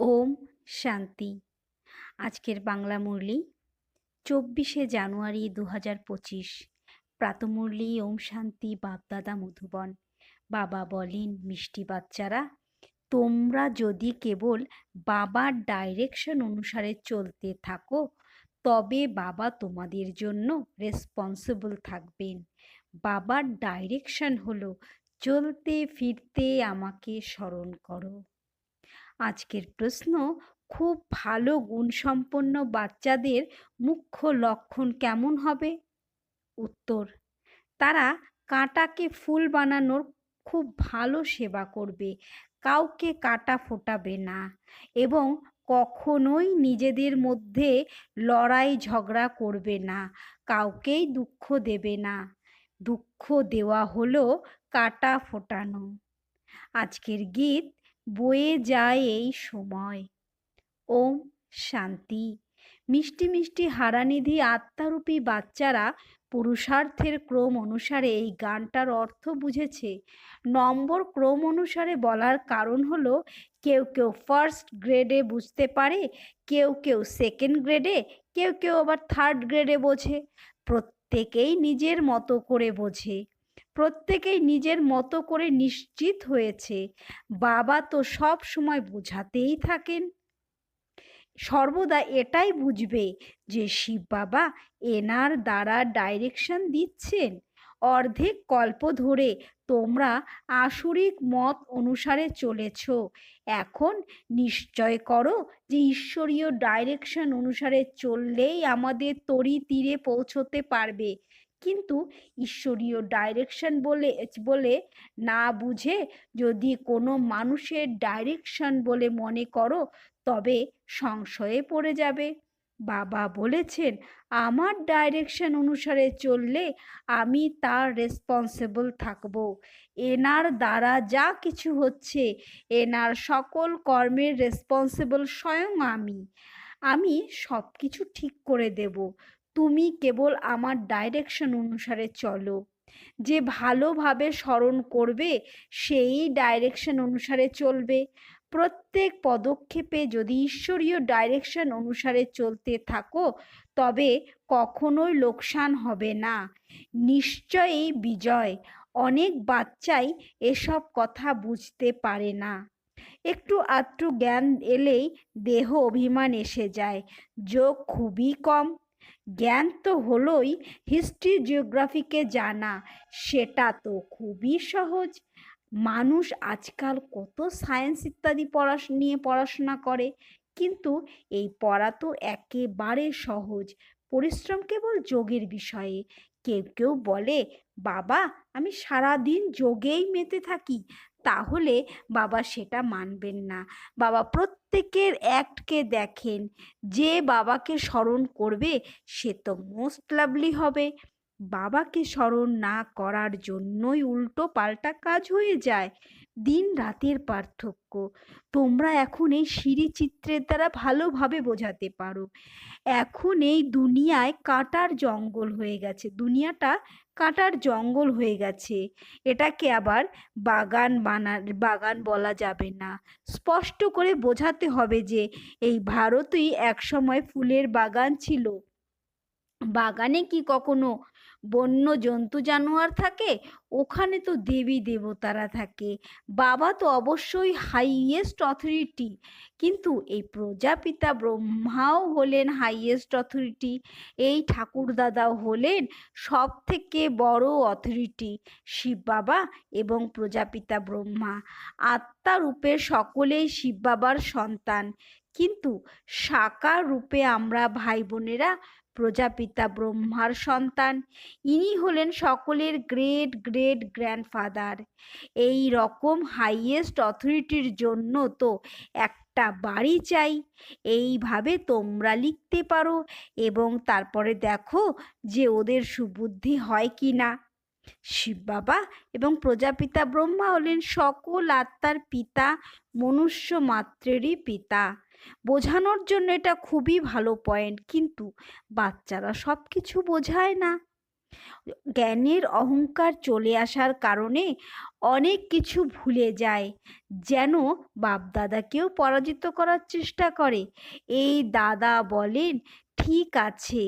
ওম শান্তি। আজকের বাংলা মুরলি, চব্বিশে জানুয়ারি দু হাজার পঁচিশ। প্রাতমুরলি ওম শান্তি বাপদাদা মধুবন। বাবা বলেন, মিষ্টি বাচ্চারা, তোমরা যদি কেবল বাবার ডাইরেকশন অনুসারে চলতে থাকো, তবে বাবা তোমাদের জন্য রেসপন্সিবল থাকবেন। বাবার ডাইরেকশন হলো, চলতে ফিরতে আমাকে স্মরণ করো। আজকের প্রশ্ন, খুব ভালো গুণসম্পন্ন বাচ্চাদের মুখ্য লক্ষণ কেমন হবে? উত্তর, তারা কাঁটাকে ফুল বানানোর খুব ভালো সেবা করবে, কাউকে কাটা ফোটাবে না এবং কখনোই নিজেদের মধ্যে লড়াই ঝগড়া করবে না, কাউকেই দুঃখ দেবে না। দুঃখ দেওয়া হলো কাটা ফোটানো। আজকের গীত বয়ে যায় এই সময়। ওম শান্তি। মিষ্টি মিষ্টি হারানিধি আত্মারূপী বাচ্চারা পুরুষার্থের ক্রম অনুসারে এই গানটার অর্থ বুঝেছে। নম্বর ক্রম অনুসারে বলার কারণ হলো, কেউ কেউ ফার্স্ট গ্রেডে বুঝতে পারে, কেউ কেউ সেকেন্ড গ্রেডে কেউ কেউ আবার থার্ড গ্রেডে বোঝে। প্রত্যেকেই নিজের মতো করে বোঝে। প্রত্যেকেই নিজের মতো করে নিশ্চিত হয়েছে। বাবা তো সব সময় বোঝাতেই থাকেন। সর্বদা এটাই বুঝবে যে শিব বাবা এনার দ্বারা ডাইরেকশন দিচ্ছেন। অর্ধেক কল্প ধরে তোমরা আসরিক মত অনুসারে চলেছ। এখন নিশ্চয় করো যে ঈশ্বরীয় ডাইরেকশন অনুসারে চললেই আমাদের তরি তীরে পৌঁছতে পারবে। কিন্তু ঈশ্বরীয় ডাইরেকশন বলে বলে না বুঝে যদি কোনো মানুষের ডাইরেকশন বলে মনে করো, তবে সংশয়ে পড়ে যাবে। বাবা বলেছেন, আমার ডাইরেকশন অনুসারে চললে আমি তার রেসপন্সিবল থাকব। এনার দ্বারা যা কিছু হচ্ছে, এনার সকল কর্মের রেসপন্সিবল স্বয়ং আমি। আমি সব কিছু ঠিক করে দেব। তুমি কেবল আমার ডাইরেকশন অনুসারে চলো। যে ভালোভাবে স্মরণ করবে, সেই ডাইরেকশন অনুসারে চলবে। প্রত্যেক পদক্ষেপে যদি ঈশ্বরীয় ডাইরেকশন অনুসারে চলতে থাকো, তবে কখনোই লোকসান হবে না। নিশ্চয়ই বিজয়। অনেক বাচ্চাই এসব কথা বুঝতে পারে না। একটু আধটু জ্ঞান এলেই দেহ অভিমান এসে যায়। যোগ খুবই কম। জ্ঞান তো হলোই হিস্ট্রি জিওগ্রাফিকে জানা, সেটা তো খুবই সহজ। মানুষ আজকাল কত সায়েন্স ইত্যাদি পড়াশ, নিয়ে পড়াশোনা করে, কিন্তু এই পড়া তো একেবারে সহজ। পরিশ্রম কেবল যোগের বিষয়ে। কেউ কেউ বলে, বাবা, আমি সারাদিন যোগেই মেতে থাকি। তাহলে বাবা সেটা মানবেন না। বাবা প্রত্যেকের অ্যাক্টকে দেখেন। যে বাবাকে স্মরণ করবে, সে তো মোস্ট লাভলি হবে। বাবাকে স্মরণ না করার জন্যই উল্টো পাল্টা কাজ হয়ে যায়। দিন রাতের পার্থক্য। তোমরা এখন এই সিঁড়ি চিত্রের দ্বারা ভালোভাবে বোঝাতে পারো। এখন এই দুনিয়ায় কাটার জঙ্গল হয়ে গেছে। দুনিয়াটা কাটার জঙ্গল হয়ে গেছে। এটাকে আবার বাগান বানা বাগান বলা যাবে না। স্পষ্ট করে বোঝাতে হবে যে এই ভারতই একসময় ফুলের বাগান ছিল। বাগানে কি কখনো বন্য জন্তু জানোয়ার থাকে, ওখানে তো দেবী দেবতারা থাকে। বাবা তো অবশ্যই হাইয়েস্ট অথরিটি কিন্তু এই প্রজাপিতা ব্রহ্মাও হলেন হাইয়েস্ট অথরিটি এই ঠাকুরদাদাও হলেন সব থেকে বড় অথরিটি শিব বাবা এবং প্রজাপিতা ব্রহ্মা। আত্মা রূপে সকলেই শিব বাবার সন্তান। কিন্তু সাকার রূপে আমরা ভাই বোনেরা প্রজাপিতা ব্রহ্মার সন্তান। ইনি হলেন সকলের গ্রেট গ্রেট গ্র্যান্ডফাদার এই রকম হাইয়েস্ট অথরিটির জন্য তো একটা বাড়ি চাই। এইভাবে তোমরা লিখতে পারো এবং তারপরে দেখো যে ওদের সুবুদ্ধি হয় কি না। শিব বাবা এবং প্রজাপিতা ব্রহ্মা হলেন সকল আত্মার পিতা, মনুষ্য মাত্রেরই পিতা। বোঝানোর জন্য এটা খুবই ভালো পয়েন্ট কিন্তু বাচ্চারা সব কিছু বোঝায় না। জ্ঞানের অহংকার চলে আসার কারণে অনেক কিছু ভুলে যায়, যেন বাপদাদাকেও পরাজিত করার চেষ্টা করে। এই দাদা বলেন, ঠিক আছে,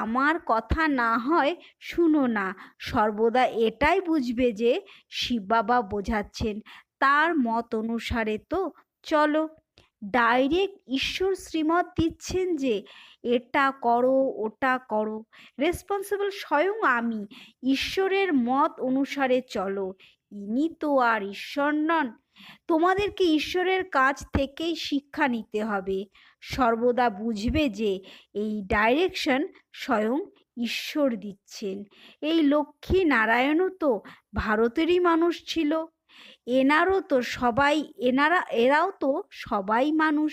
আমার কথা না হয় শুনো না। সর্বদা এটাই বুঝবে যে শিব বাবা বোঝাচ্ছেন। তার মত অনুসারে তো চলো। ডাইরেক্ট ঈশ্বর শ্রীমত দিচ্ছেন যে, এটা করো, ওটা করো। রেসপন্সিবল স্বয়ং আমি। ঈশ্বরের মত অনুসারে চলো। ইনি তো আর ঈশ্বর নন। তোমাদেরকে ঈশ্বরের কাছ থেকেই শিক্ষা নিতে হবে। সর্বদা বুঝবে যে, এই ডাইরেকশন স্বয়ং ঈশ্বর দিচ্ছেন। এই লক্ষ্মী নারায়ণও তো ভারতেরই মানুষ ছিল। এনারও তো সবাই, এনারা, এরাও তো সবাই মানুষ।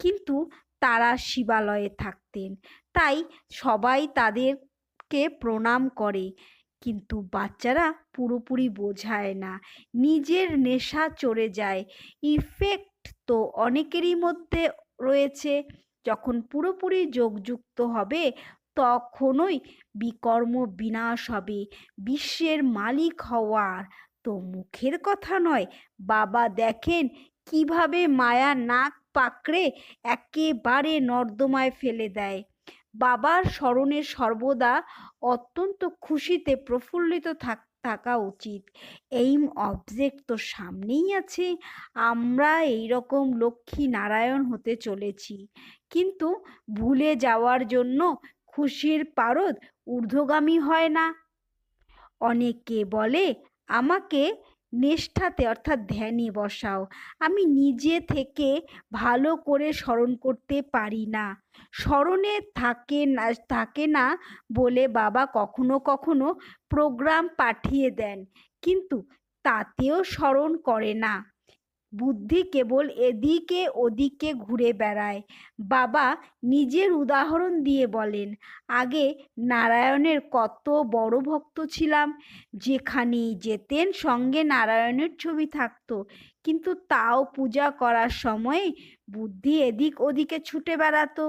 কিন্তু তারা শিবালয়ে থাকতেন। তাই সবাই তাদেরকে প্রণাম করে। কিন্তু বাচ্চারা পুরোপুরি বোঝায় না। নিজের নেশা চড়ে যায়। ইফেক্ট তো অনেকেরই মধ্যে রয়েছে। যখন পুরোপুরি যোগযুক্ত হবে, তখনই বিকর্ম বিনাশ হবে। বিশ্বের মালিক হওয়ার তো মুখের কথা নয়। বাবা দেখেন কীভাবে মায়া নাক পাকড়ে একেবারে নর্দমায় ফেলে দেয়। বাবার স্মরণে সর্বদা অত্যন্ত খুশিতে প্রফুল্লিত থাক, থাকা উচিত। এইম অবজেক্ট তো সামনেই আছে। আমরা এই রকম লক্ষ্মী নারায়ণ হতে চলেছি। কিন্তু ভুলে যাওয়ার জন্য খুশির পারদ ঊর্ধ্বগামী হয় না। অনেকে বলে আমাকে নিষ্ঠাতে অর্থাৎ ধ্যানে বসাও। আমি নিজে থেকে ভালো করে স্মরণ করতে পারি না। স্মরণে থাকে না থাকে না বলে বাবা কখনো কখনো প্রোগ্রাম পাঠিয়ে দেন, কিন্তু তাতেও স্মরণ করে না। বুদ্ধি কেবল এদিকে ওদিকে ঘুরে বেড়ায়। বাবা নিজের উদাহরণ দিয়ে বলেন, আগে নারায়ণের কত বড় ভক্ত ছিলাম। যেখানেই যেতেন সঙ্গে নারায়ণের ছবি থাকতো। কিন্তু তাও পূজা করার সময় বুদ্ধি এদিক ওদিকে ছুটে বেড়াতো।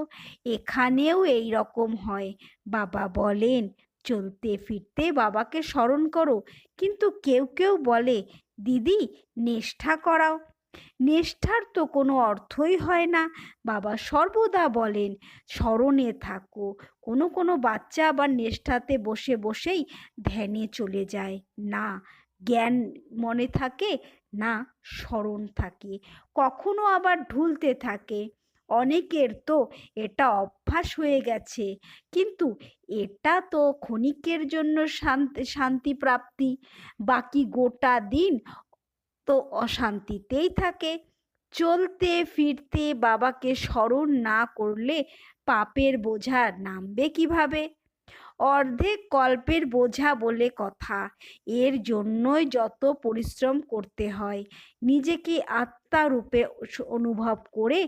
এখানেও এই রকম হয়। বাবা বলেন, চলতে ফিরতে বাবাকে স্মরণ করো। কিন্তু কেউ কেউ বলে, দিদি, নিষ্ঠা করাও নিষ্ঠার তো কোনো অর্থই হয় না। বাবা সর্বদা বলেন স্মরণে থাকো। কোনো কোনো বাচ্চা আবার নিষ্ঠাতে বসে বসেই ধ্যানে চলে যায়। না, জ্ঞান মনে থাকে, না স্মরণ থাকে। কখনো আবার ঢুলতে থাকে। অনেকের তো এটা অভ্যাস হয়ে গেছে। কিন্তু এটা তো ক্ষণিকের জন্য শান্তি শান্তি প্রাপ্তি। বাকি গোটা দিন তো অশান্তিতেই থাকে। চলতে ফিরতে বাবাকে স্মরণ না করলে পাপের বোঝা নামবে কীভাবে? অর্ধেক কল্পের বোঝা বলে কথা। এর জন্যই যত পরিশ্রম করতে হয়, নিজেকে আত্মারূপে অনুভব করে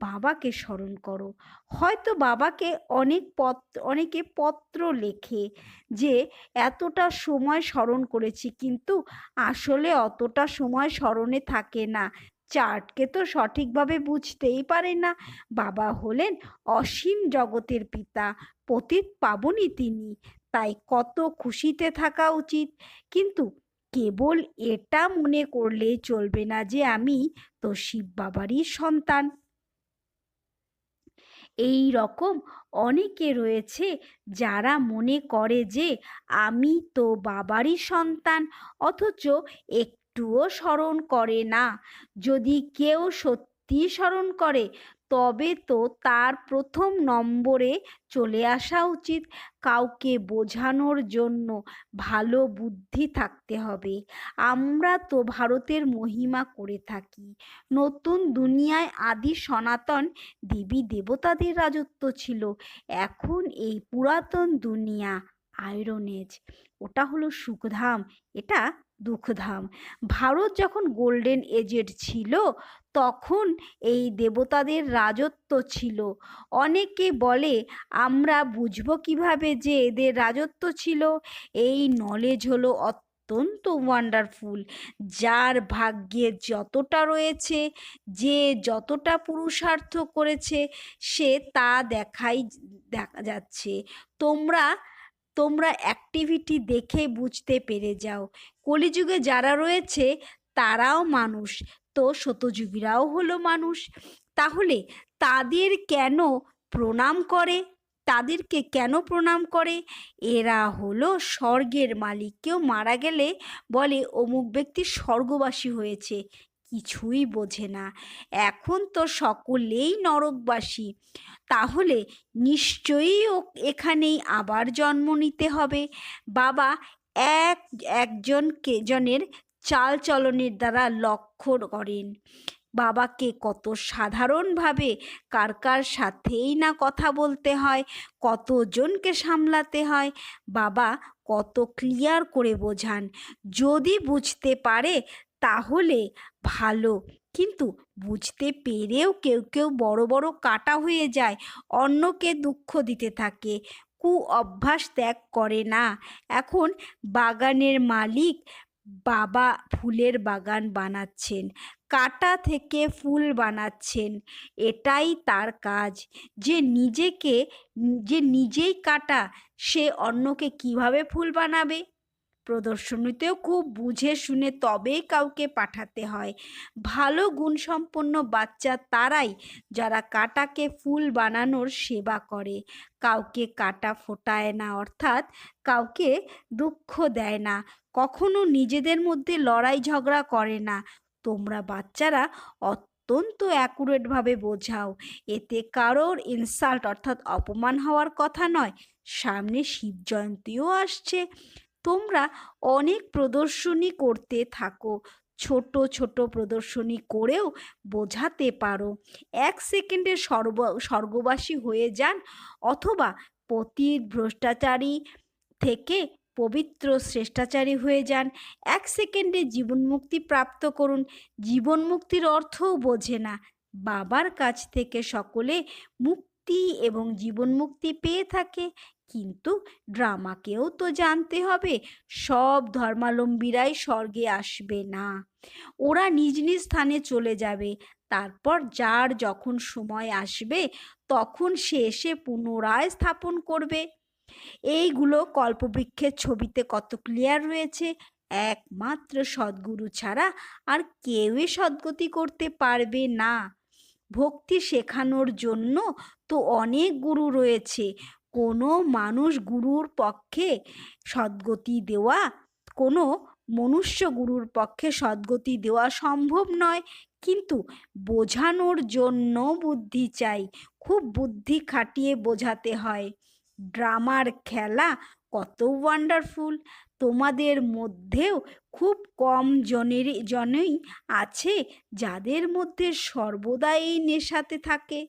বাবাকে স্মরণ করো। হয়তো বাবাকে অনেক পত্র অনেকে পত্র লেখে যে, এতটা সময় স্মরণ করেছি, কিন্তু আসলে অতটা সময় স্মরণে থাকে না। চার্টকে তো সঠিকভাবে বুঝতেই পারে না। বাবা হলেন অসীম জগতের পিতা, পতিত পাবনি তিনি, তাই কত খুশিতে থাকা উচিত। কিন্তু কেবল এটা মনে করলে চলবে না যে আমি তো শিব বাবারই সন্তান। এই রকম অনেকে রয়েছে যারা মনে করে যে আমি তো বাবারই সন্তান, অথচ একটুও স্মরণ করে না। যদি কেউ সত্যি স্মরণ করে, তবে তো তার প্রথম নম্বরে চলে আসা উচিত। কাউকে বোঝানোর জন্য ভালো বুদ্ধি থাকতে হবে। আমরা তো ভারতের মহিমা করে থাকি। নতুন দুনিয়ায় আদি সনাতন দেবী দেবতাদের রাজত্ব ছিল। এখন এই পুরাতন দুনিয়া আয়রন এজ ওটা হলো সুখধাম। এটা দুঃখধাম। ভারত যখন গোল্ডেন এজেড ছিল, তখন এই দেবতাদের রাজত্ব ছিল। অনেকে বলে, আমরা বুঝব কীভাবে যে এদের রাজত্ব ছিল? এই নলেজ হলো অত্যন্ত ওয়ান্ডারফুল যার ভাগ্যে যতটা রয়েছে, যে যতটা পুরুষার্থ করেছে, সে তা দেখাই, দেখা যাচ্ছে। তোমরা তোমরা অ্যাক্টিভিটি দেখে বুঝতে পেরে যাও। কলিযুগে যারা রয়েছে, তারাও মানুষ। তো শতযুগীরাও হলো মানুষ। তাহলে তাদের কেন প্রণাম করে? তাদেরকে কেন প্রণাম করে? এরা হলো স্বর্গের মালিক। কেউ মারা গেলে বলে, অমুক ব্যক্তি স্বর্গবাসী হয়েছে। কিছুই বোঝে না। এখন তো সকলেই নরকবাসী। তাহলে নিশ্চয়ই ও এখানেই আবার জন্ম নিতে হবে। বাবা, এক একজনকে জনের চাল চলনের দ্বারা লক্ষ্য করেন। বাবাকে কত সাধারণভাবে কার কার সাথেই না কথা বলতে হয়, কতজনকে সামলাতে হয়, বাবা কত ক্লিয়ার করে বোঝান। যদি বুঝতে পারে তাহলে ভালো। কিন্তু বুঝতে পেরেও কেউ কেউ বড় বড় কাটা হয়ে যায়, অন্যকে দুঃখ দিতে থাকে। কু অভ্যাস ত্যাগ করে না। এখন বাগানের মালিক বাবা ফুলের বাগান বানাচ্ছেন, কাটা থেকে ফুল বানাচ্ছেন। এটাই তার কাজ। যে নিজেকে, যে নিজেই কাটা, সে অন্যকে কীভাবে ফুল বানাবে? প্রদর্শনীতেও খুব বুঝে শুনে তবেই কাউকে পাঠাতে হয়। ভালো গুণসম্পন্ন বাচ্চা তারাই যারা কাটাকে ফুল বানানোর সেবা করে। কাউকে কাটা ফোটায় না, অর্থাৎ কাউকে দুঃখ দেয় না। কখনো নিজেদের মধ্যে লড়াই ঝগড়া করে না। তোমরা বাচ্চারা অত্যন্ত অ্যাকুরেটভাবে বোঝাও। এতে কারোর ইনসাল্ট অর্থাৎ অপমান হওয়ার কথা নয়। সামনে শিব জয়ন্তীও আসছে। তোমরা অনেক প্রদর্শনী করতে থাকো। ছোট ছোট প্রদর্শনী করেও বোঝাতে পারো। এক সেকেন্ডে সর্ব, স্বর্গবাসী হয়ে যান অথবা পতির ভ্রষ্টাচারী থেকে পবিত্র শ্রেষ্ঠাচারী হয়ে যান। এক সেকেন্ডে জীবনমুক্তি প্রাপ্ত করুন। জীবনমুক্তির অর্থও বোঝে না। বাবার কাছ থেকে সকলে মুক্তি এবং জীবন মুক্তি পেয়ে থাকে। কিন্তু ড্রামাকেও তো জানতে হবে, সব ধর্মালম্বীরাই স্বর্গে আসবে না। ওরা নিজ নিজ স্থানে চলে যাবে, তারপর যার যখন সময় আসবে, তখন সে এসে পুনরায় স্থাপন করবে। এইগুলো কল্পবৃক্ষের ছবিতে কত ক্লিয়ার রয়েছে। একমাত্র সদ্গুরু ছাড়া আর কেউই সদ্গতি করতে পারবে না। ভক্তি শেখানোর জন্য তো অনেক গুরু রয়েছে। কোনো মানুষ গুরুর পক্ষে সদ্গতি দেওয়া, কোনো মনুষ্য গুরুর পক্ষে সদ্গতি দেওয়া সম্ভব নয়। কিন্তু বোঝানোর জন্য বুদ্ধি চাই, খুব বুদ্ধি খাটিয়ে বোঝাতে হয়। ড্রামার খেলা কত ওয়ান্ডারফুল তোমাদের মধ্যেও খুব কম জনের জনেই আছে যাদের মধ্যে সর্বদা এই নেশাতে থাকে।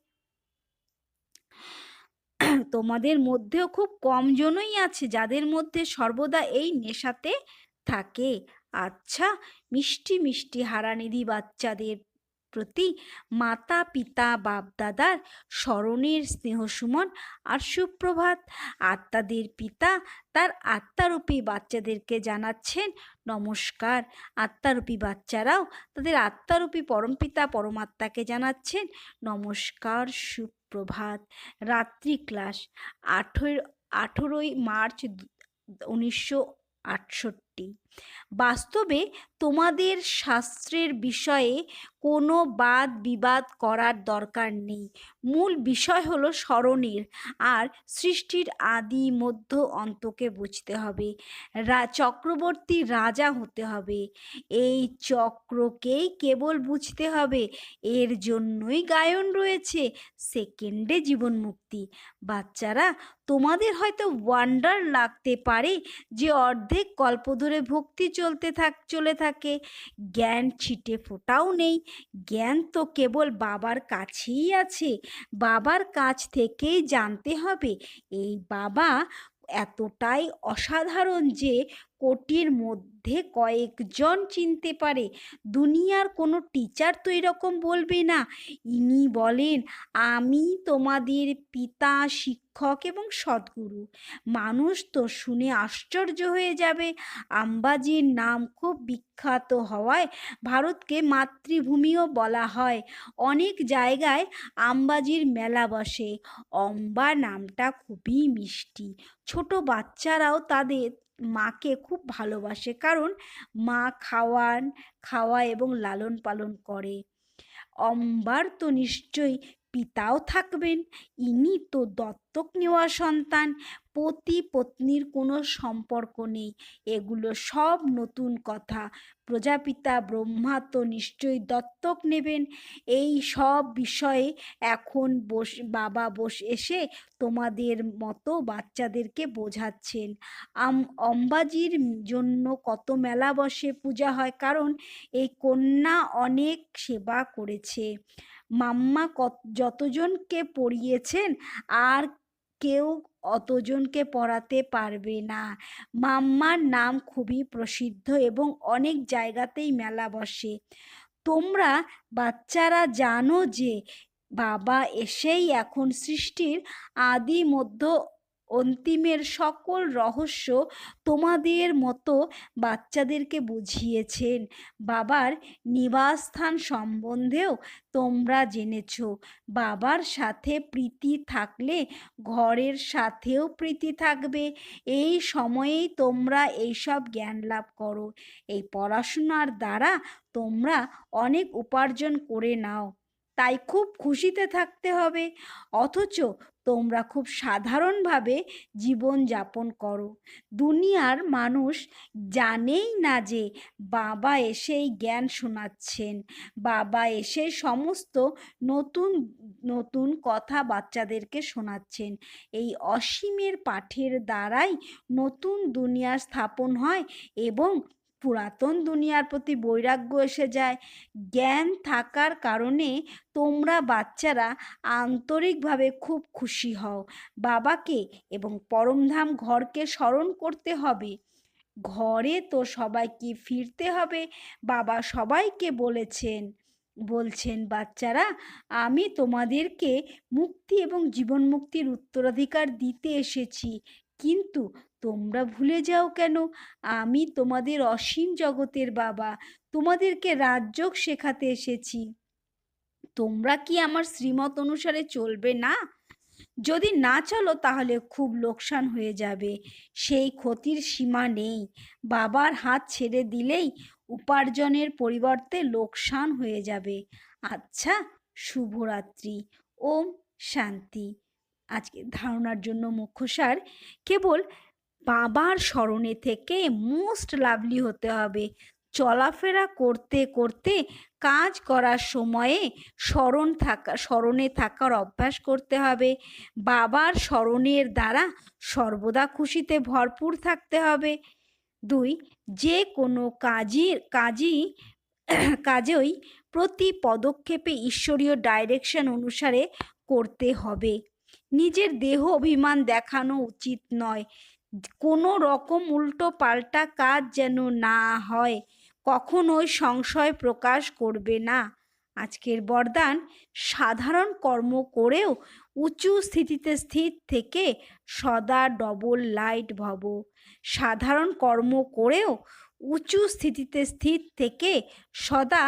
তোমাদের মধ্যেও খুব কম জনই আছে যাদের মধ্যে সর্বদা এই নেশাতে থাকে। আচ্ছা মিষ্টি মিষ্টি হারানিধি বাচ্চাদের প্রতি মাতা, পিতা বাপদাদার স্মরণের স্নেহসুমন আর সুপ্রভাত। আত্মাদের পিতা তার আত্মারূপী বাচ্চাদেরকে জানাচ্ছেন, নমস্কার। আত্মারূপী বাচ্চারাও তাদের আত্মারূপী পরমপিতা, পরমাত্মাকে জানাচ্ছেন, নমস্কার, সুপ্রভাত। রাত্রি ক্লাস আঠেরো, আঠেরোই মার্চ উনিশশো আটষট্টি। বাস্তবে তোমাদের শাস্ত্রের বিষয়ে কোনো বাদ বিবাদ করার দরকার নেই। মূল বিষয় হলো স্মরণের, আর সৃষ্টির আদি মধ্য অন্তকে বুঝতে হবে। রা, চক্রবর্তী রাজা হতে হবে। এই চক্রকেই কেবল বুঝতে হবে, এর জন্যই গায়ন রয়েছে সেকেন্ডে জীবন মুক্তি। বাচ্চারা, তোমাদের হয়তো ওয়ান্ডার লাগতে পারে যে অর্ধেক কল্প ধরে ভক্তি চলতে থাক, চলে থাকে। জ্ঞান ছিটে ফোটাও নেই। জ্ঞান তো কেবল বাবার কাছেই আছে। বাবার কাছ থেকেই জানতে হবে। এই বাবা এতটাই অসাধারণ যে কোটির মধ্যে কয়েকজন চিনতে পারে। দুনিয়ার কোনো টিচার তো এরকম বলবে না। ইনি বলেন, আমি তোমাদের পিতা, শিক্ষক এবং সদ্গুরু। মানুষ তো শুনে আশ্চর্য হয়ে যাবে। আম্বাজির নাম খুব বিখ্যাত হওয়ায় ভারতকে মাতৃভূমিও বলা হয়। অনেক জায়গায় আম্বাজির মেলা বসে। অম্বা নামটা খুবই মিষ্টি। ছোট বাচ্চারাও তাদের মাকে খুব ভালোবাসে। কারণ মা খাওয়ান খাওয়া এবং লালন পালন করে। অম্বার তো নিশ্চয়ই পিতাও থাকবেন, ইনি তো দত্তক নেওয়া সন্তান, পতি পত্নীর কোনো সম্পর্ক নেই। এগুলো সব নতুন কথা। প্রজাপিতা ব্রহ্মা তো নিশ্চয়ই দত্তক নেবেন। এই সব বিষয়ে এখন বস, বাবা বস এসে তোমাদের মতো বাচ্চাদেরকে বোঝাচ্ছেন। আম, অম্বাজির জন্য কত মেলা বসে পূজা হয়, কারণ এই কন্যা অনেক সেবা করেছে। মাম্মা কত, যতজনকে পড়িয়েছেন আর কেউ অতজনকে পড়াতে পারবে না। মাম্মার নাম খুবই প্রসিদ্ধ এবং অনেক জায়গাতেই মেলা বসে। তোমরা বাচ্চারা জানো যে বাবা এসেই এখন সৃষ্টির আদি মধ্য অন্তিমের সকল রহস্য তোমাদের মতো বাচ্চাদেরকে বুঝিয়েছেন। বাবার নিবাসস্থান সম্বন্ধেও তোমরা জেনেছ। বাবার সাথে প্রীতি থাকলে ঘরের সাথেও প্রীতি থাকবে। এই সময়েই তোমরা এইসব জ্ঞান লাভ করো। এই পড়াশোনার দ্বারা তোমরা অনেক উপার্জন করে নাও। তাই খুব খুশিতে থাকতে হবে। অথচ তোমরা খুব সাধারণভাবে জীবন যাপন করো। দুনিয়ার মানুষ জানেই না যে বাবা এসেই জ্ঞান শোনাচ্ছেন। বাবা এসে সমস্ত নতুন নতুন কথা বাচ্চাদেরকে শোনাচ্ছেন। এই অসীমের পাঠের দ্বারাই নতুন দুনিয়া স্থাপন হয় এবং পুরাতন দুনিয়ার প্রতি বৈরাগ্য এসে যায়। জ্ঞান থাকার কারণে তোমরা বাচ্চারা আন্তরিকভাবে খুব খুশি হও। বাবাকে এবং পরমধাম ঘরকে স্মরণ করতে হবে। ঘরে তো সবাইকে ফিরতে হবে, বাবা সবাইকে বলেছেন। বলছেন, বাচ্চারা, আমি তোমাদেরকে মুক্তি এবং জীবন মুক্তির উত্তরাধিকার দিতে এসেছি। কিন্তু তোমরা ভুলে যাও কেন? আমি তোমাদের অসীম জগতের বাবা, তোমাদেরকে রাজযোগ শেখাতে এসেছি। তোমরা কি আমার শ্রীমত অনুসারে চলবে না? যদি না চলো তাহলে খুব লোকসান হয়ে যাবে। সেই ক্ষতির সীমা নেই। বাবার হাত ছেড়ে দিলেই উপার্জনের পরিবর্তে লোকসান হয়ে যাবে। আচ্ছা শুভরাত্রি। ওম শান্তি। আজকে ধারণার জন্য মুখ্য মুখ্যসার কেবল বাবার স্মরণে থেকে মোস্ট লাভলি হতে হবে। চলাফেরা করতে করতে, কাজ করার সময়ে স্মরণ থাকা, স্মরণে থাকার অভ্যাস করতে হবে। বাবার স্মরণের দ্বারা সর্বদা খুশিতে ভরপুর থাকতে হবে। দুই, যে কোনো কাজের কাজই, কাজেই প্রতি পদক্ষেপে ঈশ্বরীয় ডাইরেকশন অনুসারে করতে হবে। নিজের দেহ অভিমান দেখানো উচিত নয়। কোনো রকম উল্টো পাল্টা কাজ যেন না হয়, কখনোই সংশয় প্রকাশ করবে না। আজকের বরদান সাধারণ কর্ম করেও উঁচু স্থিতিতে স্থির থেকে সদা ডবল লাইট ভব। সাধারণ কর্ম করেও উঁচু স্থিতিতে স্থির থেকে সদা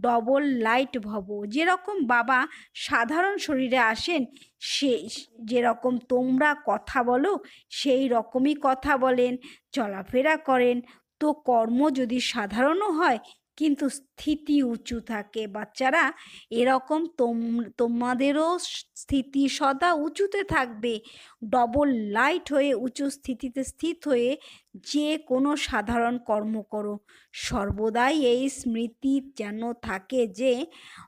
ডবল লাইট ভব। যেরকম বাবা সাধারণ শরীরে আসেন, সে যেরকম তোমরা কথা বলো, সেই রকমই কথা বলেন, চলাফেরা করেন। তো কর্ম যদি সাধারণও হয় কিন্তু স্থিতি উঁচু থাকে। বাচ্চারা এরকম তোম, তোমাদেরও স্থিতি সদা উঁচুতে থাকবে। ডবল লাইট হয়ে, উঁচু স্থিতিতে স্থিত হয়ে যে কোনো সাধারণ কর্ম করো। সর্বদাই এই স্মৃতি যেন থাকে যে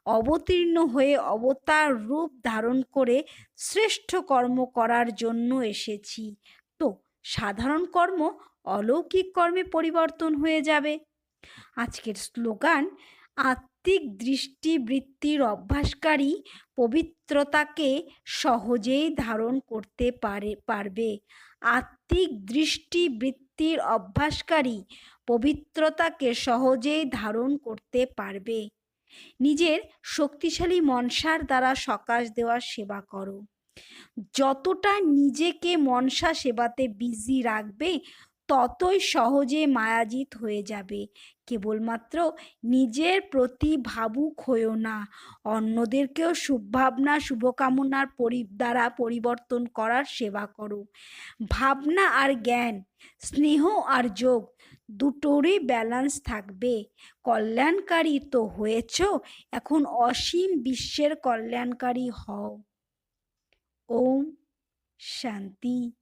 অবতীর্ণ হয়ে অবতার রূপ ধারণ করে শ্রেষ্ঠ কর্ম করার জন্য এসেছি। তো, সাধারণ কর্ম অলৌকিক কর্মে পরিবর্তন হয়ে যাবে। আজকের স্লোগান, আত্মিক দৃষ্টিবৃত্তির অভ্যাসকারী পবিত্রতাকে সহজেই ধারণ করতে পারে, পারবে। আত্মিক দৃষ্টিবৃত্তি বৃত্তির অভ্যাসকারী পবিত্রতাকে সহজেই ধারণ করতে পারবে। নিজের শক্তিশালী মনসার দ্বারা সকাশ দেওয়ার সেবা করো। যতটা নিজেকে মনসা সেবাতে বিজি রাখবে ততই সহজে মায়াজিত হয়ে যাবে। কেবলমাত্র নিজের প্রতি ভাবুক হয়েও না। অন্যদেরকেও শুভভাবনা, শুভকামনার পরি, দ্বারা পরিবর্তন করার সেবা করো ভাবনা আর জ্ঞান, স্নেহ আর যোগ দুটোরই ব্যালেন্স থাকবে। কল্যাণকারী তো হয়েছ, এখন অসীম বিশ্বের কল্যাণকারী হও। ওম শান্তি।